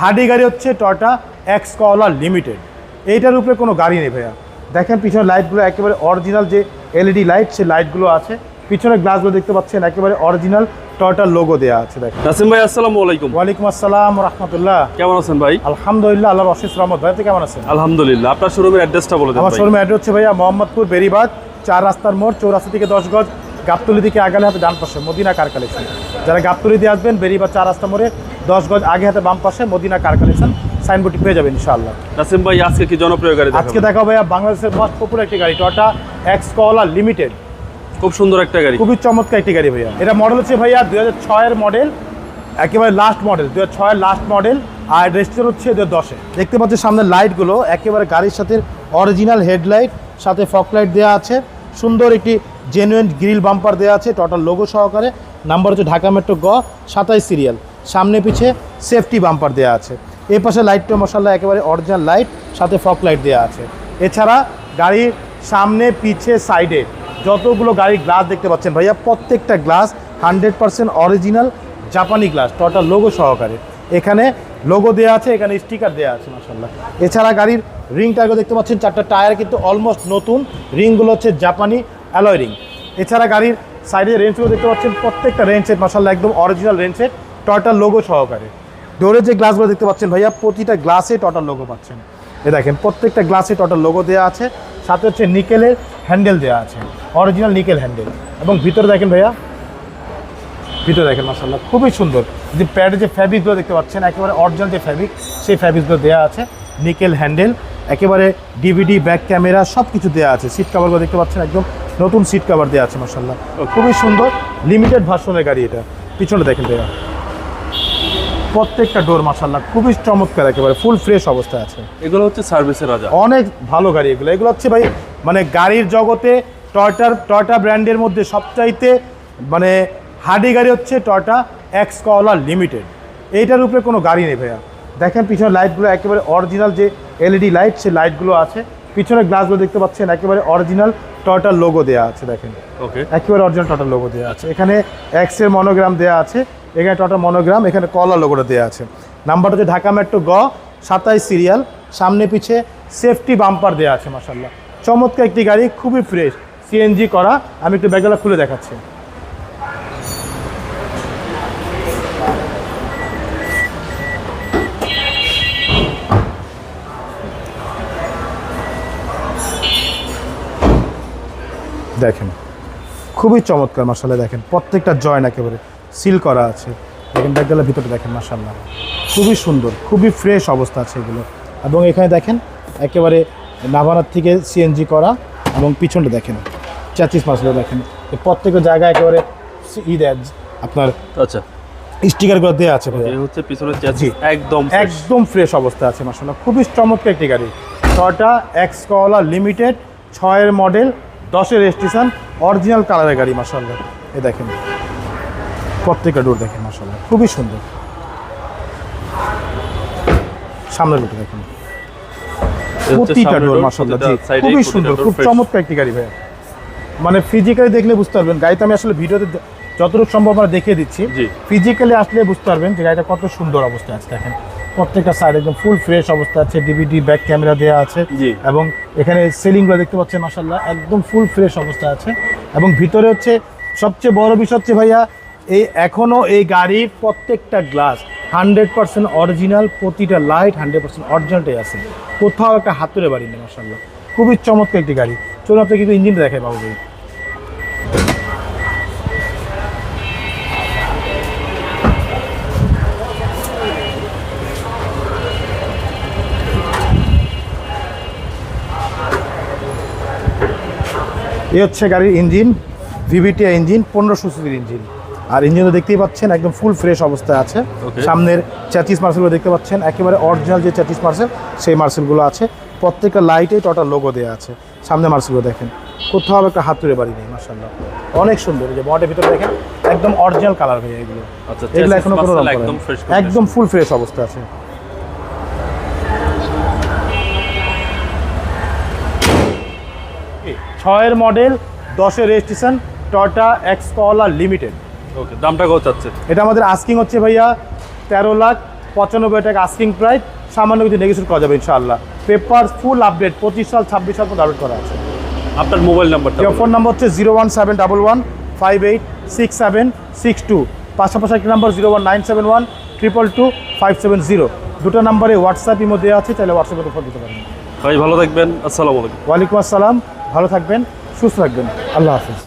হাডি গাড়ি হচ্ছে Toyota X কলা লিমিটেড এইটার উপরে কোনো গাড়ি নেই ভাইয়া। দেখেন পিছনে লাইটগুলো একেবারে অরিজিনাল যে এলইডি লাইট সেই লাইটগুলো আছে। পিছনে গ্লাসগুলো দেখতে পাচ্ছেন একেবারে অরিজিনাল টয়টার লোগো দেওয়া আছে দেখেন। নাসিম ভাই আসসালামু আলাইকুম। ওয়ালাইকুম আসসালাম রহমতুল্লাহ। কেমন আছেন ভাই? আলহামদুলিল্লাহ আল্লাহর অশেষ রহমত। ভাই কেমন আছেন? আলহামদুলিল্লাহ। আপনার শোরুমের অ্যাড্রেসটা বলে দেন আমার ভাই। শোরুম অ্যাড্রেস হচ্ছে ভাইয়া মোহাম্মদপুর বেরিবাদ চার রাস্তার মোড় চৌরাস্তা থেকে দশ গজ গাবতলি থেকে আগালে হাতে ডান পাশে মদিনা কার কালেকশন। যারা গাবতলি দিয়ে আসবেন বেরিবাদ চার রাস্তা মোড়ে দশ গজ আগে হাতে বাম পাশে মদিনা কার কালেকশন সাইনবোর্ডটি পেয়ে যাবেন ইনশাআল্লাহ। নাসিম ভাই আজকে কি জনপ্রিয় গাড়ি আজকে দেখা ভাইয়া বাংলাদেশের মোস্ট পপুলার একটি গাড়ি টয়টা এক্স কলা লিমিটেড খুব সুন্দর একটা গাড়ি। খুবই চমৎকার একটি গাড়ি ভাইয়া। এটা মডেল হচ্ছে ভাইয়া দুই হাজার ছয়ের মডেল একেবারে লাস্ট মডেল দু হাজার লাস্ট মডেল আর রেজিস্টার হচ্ছে দু দশে দেখতে পাচ্ছি সামনে লাইটগুলো একেবারে গাড়ির সাথে অরিজিনাল হেডলাইট সাথে ফক লাইট দেওয়া আছে। সুন্দর একটি জেনুইন গ্রিল বাম্পার দেওয়া আছে টোটাল লোগো সহকারে। নাম্বার হচ্ছে ঢাকা মেট্রো গ সাতাইশ সিরিয়াল সামনে পিছে সেফটি বাম্পার দেওয়া আছে। এই পাশে লাইটটা মশাল্লা একেবারে অরিজিনাল লাইট সাথে ফক লাইট দেওয়া আছে। এছাড়া গাড়ির সামনে, পিছে সাইডে যতগুলো গাড়ির গ্লাস দেখতে পাচ্ছেন ভাইয়া, প্রত্যেকটা গ্লাস হান্ড্রেড পার্সেন্ট অরিজিনাল জাপানি গ্লাস টোটাল লোগো সহকারে। এখানে লোগো দেওয়া আছে, এখানে স্টিকার দেওয়া আছে মাসাল্লাহ এছাড়া গাড়ির রিং টায়ারগুলো দেখতে পাচ্ছেন, চারটা টায়ার কিন্তু অলমোস্ট নতুন। রিংগুলো হচ্ছে জাপানি অ্যালয় রিং এছাড়া গাড়ির সাইডে রেঞ্জগুলো দেখতে পাচ্ছেন, প্রত্যেকটা রেঞ্জ সেট একদম original range set total logo সহকারে। ডোরে যে গ্লাসগুলো দেখতে পাচ্ছেন ভাইয়া প্রতিটা গ্লাসে টোটাল লোগো পাচ্ছেন। এ দেখেন প্রত্যেকটা গ্লাসে টোটাল লোগো দেওয়া আছে সাথে হচ্ছে নিকেলের হ্যান্ডেল দেওয়া আছে অরিজিনাল নিকেল হ্যান্ডেল এবং ভিতরে দেখেন ভাইয়া ভিতরে দেখেন মাসাল্লাহ খুবই সুন্দর। যে প্যাডে যে ফ্যাব্রিকগুলো দেখতে পাচ্ছেন একেবারে অরিজিনাল যে ফ্যাব্রিক সেই ফ্যাব্রিকগুলো দেওয়া আছে নিকেল হ্যান্ডেল একেবারে ডিভিডি ব্যাক ক্যামেরা সব কিছু দেওয়া আছে সিট কাভারগুলো দেখতে পাচ্ছেন একদম নতুন সিট কাভার দেওয়া আছে মাসাল্লাহ খুবই সুন্দর লিমিটেড ভার্সনের গাড়ি এটা। পিছনে দেখেন ভাইয়া। প্রত্যেকটা ডোর মাসাল্লাহ খুবই চমৎকার একেবারে ফুল ফ্রেশ অবস্থায় আছে। এগুলো হচ্ছে সার্ভিসের রাজা। অনেক ভালো গাড়ি এগুলো। এগুলো হচ্ছে ভাই মানে গাড়ির জগতে টয়টার টয়টা ব্র্যান্ডের মধ্যে সবচাইতে মানে হাডি গাড়ি হচ্ছে টয়টা এক্স কলা লিমিটেড এইটার উপরে কোনো গাড়ি নেই ভাইয়া। দেখেন পিছনে লাইটগুলো একেবারে অরিজিনাল যে এলইডি লাইট সেই লাইটগুলো আছে। পিছনে গ্লাসগুলো দেখতে পাচ্ছেন একেবারে অরিজিনাল টয়টার লোগো দেওয়া আছে দেখেন। ওকে একেবারে অরিজিনাল টটাল লোগো দেওয়া আছে। এখানে এক্সের মনোগ্রাম দেওয়া আছে। এখানে টটা মনোগ্রাম, এখানে কলা লোগোটা দেওয়া আছে। নাম্বারটা হচ্ছে ঢাকা মেট্রো গ, সাতাইশ সিরিয়াল সামনে পিছে সেফটি বাম্পার দেওয়া আছে মাসাল্লাহ চমৎকার একটি গাড়ি, খুবই ফ্রেশ সিএনজি করা। আমি একটু ব্যাগগুলো খুলে দেখাচ্ছি। দেখেন, খুবই চমৎকার মাসাল্লাহ দেখেন, প্রত্যেকটা জয়েন একেবারে। সিল করা আছে। দেখেন ব্যাগগুলোর ভিতরে দেখেন মাসাল্লাহ খুবই সুন্দর খুবই ফ্রেশ অবস্থা আছে এগুলো। এবং এখানে দেখেন একেবারে নাভানার থেকে সিএনজি করা এবং পিছনটা দেখেন চাচিস মাসগুলো দেখেন। এই প্রত্যেকটা জায়গায় একেবারে ই দেয় আপনার আচ্ছা। স্টিকারগুলো দেওয়া আছে এই হচ্ছে পিছনের একদম একদম ফ্রেশ অবস্থা আছে মাসাল্লাহ খুবই চমৎকার একটি গাড়ি। ছটা এক্স কলা লিমিটেড ছয়ের মডেল দশের রেজিস্ট্রেশন অরিজিনাল কালারের গাড়ি মাসাল্লাহ এ দেখেন। প্রত্যেকটা ডোর দেখেন মাসাল্লাহ খুবই সুন্দর। সামনের ডোরটা দেখেন। প্রতিটা ডোর মাসাল্লাহ খুবই সুন্দর খুব চমৎকার একটি গাড়ি ভাইয়া। মানে ফিজিক্যালি দেখলে বুঝতে পারবেন গাড়িতে আমি আসলে ভিডিওতে যতটুকু সম্ভব আমরা দেখিয়ে দিচ্ছি। ফিজিক্যালি আসলে বুঝতে পারবেন যে গাড়িটা কত সুন্দর অবস্থায় আছে দেখেন। প্রত্যেকটা সাইড একদম ফুল ফ্রেশ অবস্থা আছে ডিভিডি ব্যাক ক্যামেরা দেওয়া আছে। এবং এখানে সেলিংগুলো দেখতে পাচ্ছেন মাসাল্লাহ একদম ফুল ফ্রেশ অবস্থা আছে। এবং ভিতরে হচ্ছে সবচেয়ে বড় বিষয় হচ্ছে ভাইয়া এই এখনও এই গাড়ির প্রত্যেকটা গ্লাস হান্ড্রেড পার্সেন্ট অরিজিনাল, প্রতিটা লাইট হান্ড্রেড পার্সেন্ট অরিজিনালটাই আছে। কোথাও একটা হাতুড়ে বাড়ি নেই মাসাল্লাহ খুবই চমৎকার একটি গাড়ি। চলুন আপনি কিন্তু ইঞ্জিনটা দেখাই, বাবু ভাই। এই হচ্ছে গাড়ির ইঞ্জিন ভিভিটিআই ইঞ্জিন পনেরোশো সিসির ইঞ্জিন আর ইঞ্জিনও দেখতেই পাচ্ছেন একদম ফুল ফ্রেশ অবস্থায় আছে. সামনের চ্যাটিস মার্সেলগুলো দেখতে পাচ্ছেন একেবারে অরিজিনাল যে চ্যাটিস মার্সেল সেই মার্সেলগুলো আছে। প্রত্যেকটা লাইটে টোটাল লোগো দেওয়া আছে। সামনে মার্সেলগুলো দেখেন কোথাও একটা হাত তুলে বাড়ি নেই মার্শাল্লাহ অনেক সুন্দর যে বটের ভিতরে দেখেন একদম অরিজিনাল কালার ভাই এগুলো। আচ্ছা, এগুলো এখনও কোনো একদম ফুল ফ্রেশ অবস্থা আছে। ছয়ের মডেল দশের রেজিস্ট্রেশন টয়টা এক্স কলা লিমিটেড ওকে দামটা কত চাচ্ছে এটা আমাদের আস্কিং হচ্ছে ভাইয়া তেরো লাখ পঁচানব্বই টাকা আস্কিং প্রাইস সামান্য কিছু নেগেশন করা যাবে ইনশাআল্লাহ। পেপার ফুল আপডেট পঁচিশ সাল ছাব্বিশ সাল পর্যন্ত আপডেট করা আছে। আপনার মোবাইল নাম্বারটা ফোন নাম্বার হচ্ছে zero one seven double one five eight six seven six two পাশাপাশি একটি number zero one nine seven one triple two five seven zero দুটো নাম্বারে হোয়াটসঅ্যাপ ইমো দেওয়া আছে তাহলে হোয়াটসঅ্যাপে ফোন দিতে পারেন। ভাই ভালো থাকবেন আসসালামু আলাইকুম। ওয়ালাইকুম আসসালাম ভালো থাকবেন সুস্থ থাকবেন। আল্লাহ হাফিজ।